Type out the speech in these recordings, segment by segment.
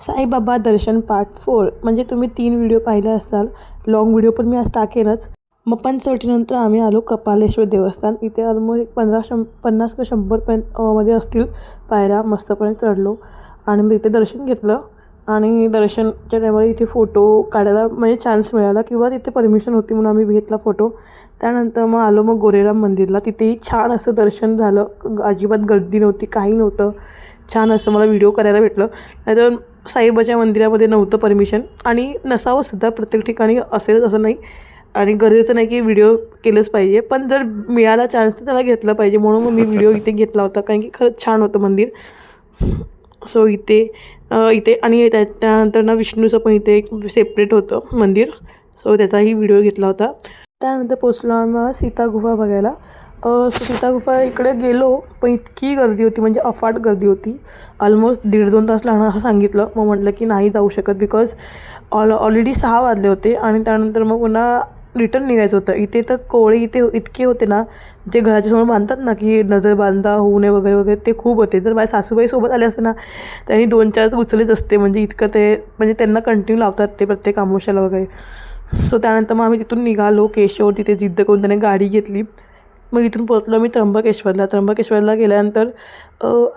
साईबाबा दर्शन part four. म्हणजे तुम्ही तीन व्हिडिओ पाहिले असाल लॉंग व्हिडिओ पण मी आज टाकेनच. मग पंचवटीनंतर आम्ही आलो कपालेश्वर देवस्थान. इथे ऑलमोस्ट एक पंधरा शं पन्नास का शंभरपर्यंत मध्ये असतील. पायऱ्या मस्तपणे चढलो आणि मग इथे दर्शन घेतलं. आणि दर्शनच्या टायमाला इथे फोटो काढायला म्हणजे चान्स मिळाला किंवा तिथे परमिशन होती म्हणून आम्ही घेतला फोटो त्यानंतर मग आलो मग गोरेराम मंदिरला. तिथेही छान असं दर्शन झालं. अजिबात गर्दी नव्हती काही नव्हतं. छान असं मला व्हिडिओ करायला भेटलं. नाहीतर साईबाच्या मंदिरामध्ये नव्हतं परमिशन आणि नसावं सुद्धा प्रत्येक ठिकाणी असेलच असं नाही. आणि गरजेचं नाही की व्हिडिओ केलंच पाहिजे. पण जर मिळाला चान्स तर त्याला घेतलं पाहिजे. म्हणून मग मी व्हिडिओ इथे घेतला होता. कारण की खरंच छान होतं मंदिर. सो इथे इथे आणि त्या त्यानंतर ना विष्णूचं पण इथे एक सेपरेट होतं मंदिर. सो त्याचाही व्हिडिओ घेतला होता. त्यानंतर पोचलो आम्हाला सीता गुफा बघायला. गुफा इकडे गेलो पण इतकी गर्दी होती म्हणजे अफाट गर्दी होती. ऑलमोस्ट दीड दोन तास लागणार असं सांगितलं. मग म्हटलं की नाही जाऊ शकत बिकॉज ऑल ऑलरेडी सहा वाजले होते आणि त्यानंतर मग पुन्हा रिटर्न निघायचं होतं. इथे तर कोळे इथे इतके होते ना जे घराच्या समोर बांधतात ना की नजर बांधा होऊ नये वगैरे वगैरे ते खूप होते. जर माझ्या सासूबाई सोबत आले असते ना त्यांनी दोन चार तर उचलेच असते. म्हणजे इतकं ते म्हणजे त्यांना कंटिन्यू लावतात ते प्रत्येक आमोशाला वगैरे. सो त्यानंतर मग आम्ही तिथून निघालो केशव तिथे जिद्द करून त्याने गाडी घेतली. मग इथून पोचलो आम्ही त्र्यंबकेश्वरला. त्र्यंबकेश्वरला गेल्यानंतर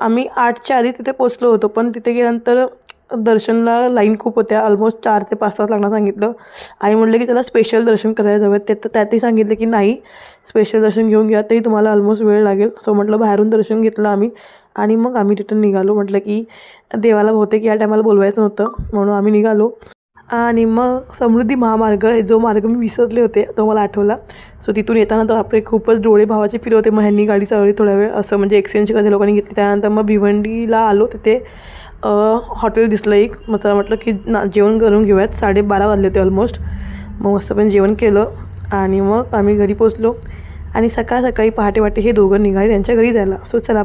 आम्ही आठच्या आधी तिथे पोचलो होतो पण तिथे गेल्यानंतर दर्शनला लाईन खूप होत्या. ऑलमोस्ट चार ते पाच तास लागणार सांगितलं. आई म्हटलं की त्याला स्पेशल दर्शन करायला जाऊयात. ते तर त्यातही सांगितलं की नाही स्पेशल दर्शन घेऊन घ्या. तरी तुम्हाला ऑलमोस्ट वेळ लागेल. सो म्हटलं बाहेरून दर्शन घेतलं आम्ही. आणि मग आम्ही रिटर्न निघालो. म्हटलं की देवाला बहुतेक या टायमाला बोलवायचं नव्हतं म्हणून आम्ही निघालो. आणि मग समृद्धी महामार्ग आहे जो मार्ग मी विसरले होते तो मला आठवला. सो तिथून येताना तर आपले खूपच डोळे भावाचे फिरवते मग ह्यांनी गाडी चालवली थोड्या वेळ. असं म्हणजे एक्सचेंज कधी लोकांनी घेतली त्यानंतर मग भिवंडीला आलो तिथे. हॉटेल दिसलं एक. मग त्याला म्हटलं की ना जेवण करून घेऊयात. साडेबारा वाजले होते ऑलमोस्ट मग मस्त पण जेवण केलं आणि मग आम्ही घरी पोचलो आणि सकाळ सकाळी पहाटे वाटे हे दोघं निघाले त्यांच्या घरी जायला. सो चला